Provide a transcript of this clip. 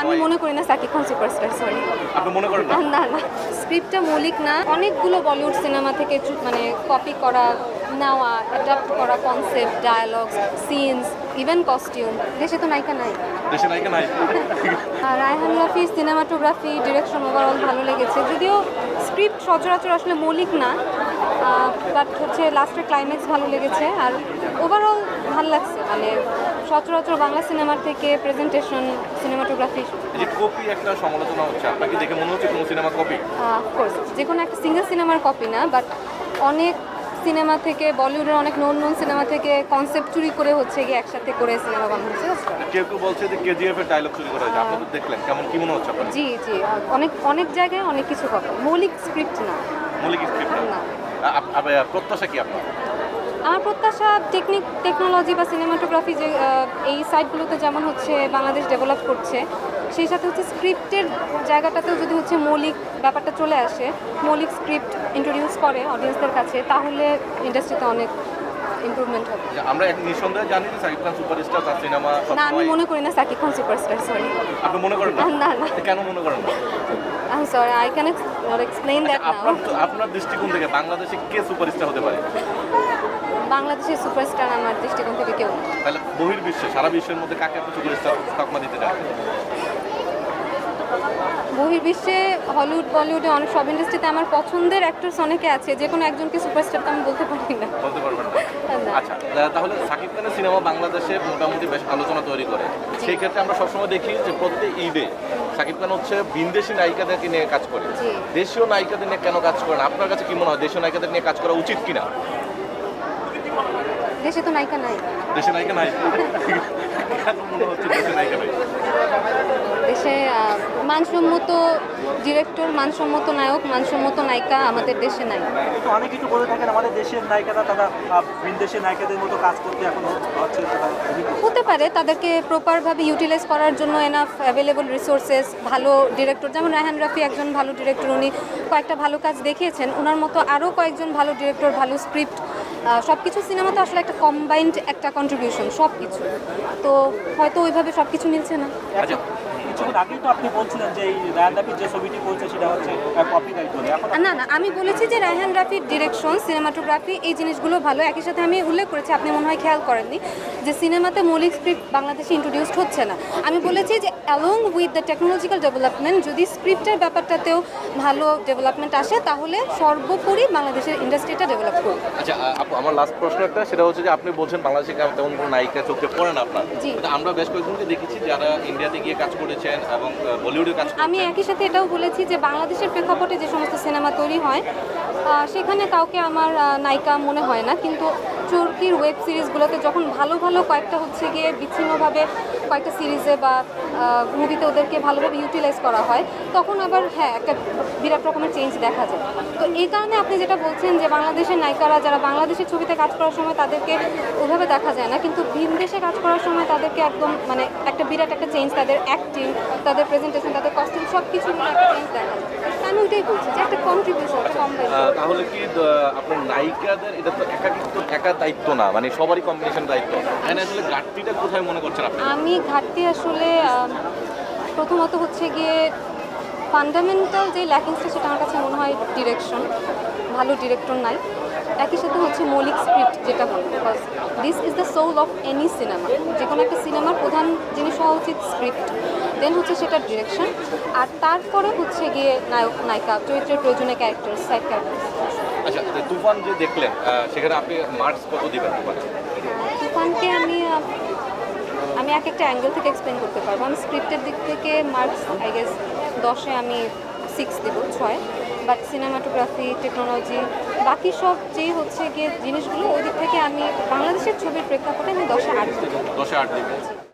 আমি মনে করি না সাকিব খান সুপারস্টার সরি আপনি মনে করেন না? না না। স্ক্রিপ্টটা মৌলিক না। অনেকগুলো বলিউড সিনেমা থেকে মানে কপি করা নেওয়া অ্যাডাপ্ট করা concept dialogues scenes even costume দেশে তো নায়িকা নাই। দেশে নায়িকা নাই। আর রায়হান রাফির সিনেমাটোগ্রাফি ডিরেকশন ওভারঅল ভালো লেগেছে। যদিও স্ক্রিপ্ট সচরাচর আসলে মৌলিক না বাট হচ্ছে লাস্টের ক্লাইম্যাক্স ভালো লেগেছে আর ওভারঅল ভালো লাগছে। মানে সচরাচর বাংলা সিনেমার থেকে প্রেজেন্টেশন সিনেমাটোগ্রাফি যে কপি একটা সমালোচনা হচ্ছে আপনাকে দেখে মনে হচ্ছে কোনো সিনেমা কপি অফকোর্স যে কোনো একটা সিঙ্গেল সিনেমার কপি না বাট অনেক সিনেমা থেকে বলিউডের অনেক নন নন সিনেমা থেকে কনসেপ্ট চুরি করে হচ্ছে গিয়ে একসাথে করে সিনেমা বানানো হচ্ছে কেউ কেউ বলছে যে কেজিএফ এর ডায়লগ চুরি করা হয়েছে দেখলেন কেমন কি মনে হচ্ছে আপনার জি জি অনেক অনেক জায়গায় অনেক কিছু হবে মৌলিক স্ক্রিপ্ট না। মৌলিক স্ক্রিপ্ট না। প্রত্যাশা কি আপনার? আমার প্রত্যাশা টেকনিক, টেকনোলজি বা সিনেমাটোগ্রাফি যে এই সাইটগুলোতে যেমন হচ্ছে বাংলাদেশ ডেভেলপ করছে, সেই সাথে হচ্ছে স্ক্রিপ্টের জায়গাটাতেও যদি হচ্ছে মৌলিক ব্যাপারটা চলে আসে, মৌলিক স্ক্রিপ্ট ইন্ট্রোডিউস করে অডিয়েন্সদের কাছে, তাহলে ইন্ডাস্ট্রিতে অনেক ইমপ্রুভমেন্ট হবে। আমরা এক নিঃসন্দেহে জানি যে সাকিব খান সুপারস্টার তার সিনেমা না আমি মনে করি না সাকিব খান সুপারস্টার সরি আপনি মনে করেন না? না না কেন মনে করেন না? I sorry I can not explain that now আপনার আপনার দৃষ্টিকোণ থেকে বাংলাদেশে কে সুপারস্টার হতে পারে? বাংলাদেশের সুপারস্টার আমার দৃষ্টিকোণ থেকে কেউ তাহলে বহির্বিশ্বে সারা বিশ্বের মধ্যে কাকে আপনি সুপারস্টার তকমা দিতে চান? বহির্বিশ্বে হলিউড বলিউডে অনেক সব ইন্ডাস্ট্রিতে আমার পছন্দের অ্যাক্টরস অনেকে আছে যে কোনো একজনকে সুপারস্টার তো আমি বলতে পারি না। বলতে পারবেন না। আচ্ছা তাহলে সাকিব খানের সিনেমা বাংলাদেশে মোটামুটি বেশ আলোচনা তৈরি করে। সেই ক্ষেত্রে আমরা সবসময় দেখি যে প্রত্যেক ঈদে সাকিব খান হচ্ছে ভিনদেশি নায়িকাদেরকে নিয়ে কাজ করে। দেশীয় নায়িকাদের নিয়ে কেন কাজ করেন আপনার কাছে কি মনে হয় দেশীয় নায়িকাদের নিয়ে কাজ করা উচিত কিনা? দেশে তো নায়িকা নাই। দেশে নায়িকা নাই। মনে হচ্ছে দেশে নায়িকা নাই দেশে আহ, মানসম্মত ডিরেক্টর মানসম্মত নায়ক মানসম্মত নায়িকা আমাদের দেশে নাই। অনেক কিছু বলে থাকেন আমাদের দেশের নায়িকারা তারা বিদেশের নায়িকাদের মতো কাজ করতে এখন। হতে পারে তাদেরকে প্রপারভাবে ইউটিলাইজ করার জন্য এনাফ অ্যাভেলেবল রিসোর্সেস ভালো ডিরেক্টর যেমন রায়হান রাফি একজন ভালো ডিরেক্টর উনি কয়েকটা ভালো কাজ দেখিয়েছেন ওনার মতো আরও কয়েকজন ভালো ডিরেক্টর ভালো স্ক্রিপ্ট সব কিছু সিনেমাতে আসলে একটা কম্বাইন্ড একটা কন্ট্রিবিউশন সব কিছু তো হয়তো ওইভাবে সব কিছু মিলছে না। আচ্ছা কিছুক্ষণ আগেই তো আপনি বলছিলেন যে এই রায়ান রাফির যে ছবিটি করছে সেটা হচ্ছে কপি রাইট না না আমি বলেছি যে রায়হান রাফির ডিরেকশন সিনেমাটোগ্রাফি এই জিনিসগুলো ভালো। একই সাথে আমি উল্লেখ করেছি আপনি মনে হয় খেয়াল করেননি যে সিনেমাতে মৌলিক স্ক্রিপ্ট বাংলাদেশে ইন্ট্রোডিউসড হচ্ছে না। আমি বলেছি যে along with the technological development যদি স্ক্রিপ্টের ব্যাপারটাতেও ভালো ডেভেলপমেন্ট আসে তাহলে সর্বোপরি বাংলাদেশের ইন্ডাস্ট্রিটা ডেভেলপ করবে আচ্ছা আপু আমার লাস্ট প্রশ্ন একটা সেটা হচ্ছে যে আপনি বলছেন বাংলাদেশে তেমন কোনো নায়িকা চোখে পড়ে না আপনার। জি। আমরা বেশ কয়েকজনকে দেখেছি যারা ইন্ডিয়াতে গিয়ে কাজ করেছেন এবং বলিউডে কাজ আমি একই সাথে এটাও বলেছি যে বাংলাদেশের প্রেক্ষাপটে যে সমস্ত সিনেমা তৈরি হয় সেখানে কাউকে আমার নায়িকা মনে হয় না। কিন্তু চরকির ওয়েব সিরিজগুলোতে যখন ভালো ভালো কয়েকটা হচ্ছে গিয়ে বিচ্ছিন্নভাবে কয়েকটা সিরিজে বা মুভিতে ওদেরকে ভালোভাবে ইউটিলাইজ করা হয় তখন আবার হ্যাঁ একটা বিরাট রকমের চেঞ্জ দেখা যায়। তো এই কারণে আপনি যেটা বলছেন যে বাংলাদেশের নায়িকারা যারা বাংলাদেশের ছবিতে কাজ করার সময় তাদেরকে ওভাবে দেখা যায় না কিন্তু ভিন দেশে কাজ করার সময় তাদেরকে একদম মানে একটা বিরাট একটা চেঞ্জ তাদের অ্যাক্টিং তাদের প্রেজেন্টেশন তাদের কস্টিউম সব কিছু মিলে একটা চেঞ্জ দেখা যায়। আমি ওইটাই বলছি যে একটা কন্ট্রিবিউশন তাহলে কি আপনার নায়িকাদের এটা তো একাকিত্ব একা দায়িত্ব না মানে সবারই কম্বিনেশন দায়িত্ব। এখানে আসলে ঘাটতিটা কোথায় মনে করছেন আপনি? আমি ঘাটতি আসলে প্রথমত হচ্ছে গিয়ে ফান্ডামেন্টাল যে ল্যাকিংসটা সেটা আমার কাছে মনে হয় ডিরেকশন ভালো ডিরেক্টর নাই। একই সাথে হচ্ছে মৌলিক স্ক্রিপ্ট যেটা because this is the soul of any cinema যে কোনো একটা সিনেমার প্রধান জিনিস হওয়া উচিত স্ক্রিপ্ট দেন হচ্ছে সেটা ডিরেকশন আর তারপরে হচ্ছে গিয়ে নায়ক নায়িকা চরিত্রের প্রয়োজনীয় ক্যারেক্টার সাইড ক্যারেক্টার আচ্ছা তুফান যে দেখলেন সেখানে আপনি মার্কস কত দিবেন তুফানকে? আমি এক একটা অ্যাঙ্গেল থেকে এক্সপ্লেন করতে পারব। আমি স্ক্রিপ্টের দিক থেকে মার্কস আই গেস দশে আমি সিক্স দেব, ছয়। বাট সিনেমাটোগ্রাফি টেকনোলজি বাকি সব যে হচ্ছে গিয়ে জিনিসগুলো, ওই দিক থেকে আমি বাংলাদেশের ছবির প্রেক্ষাপটে আমি দশে আট দেবো। দশে আট দিবেন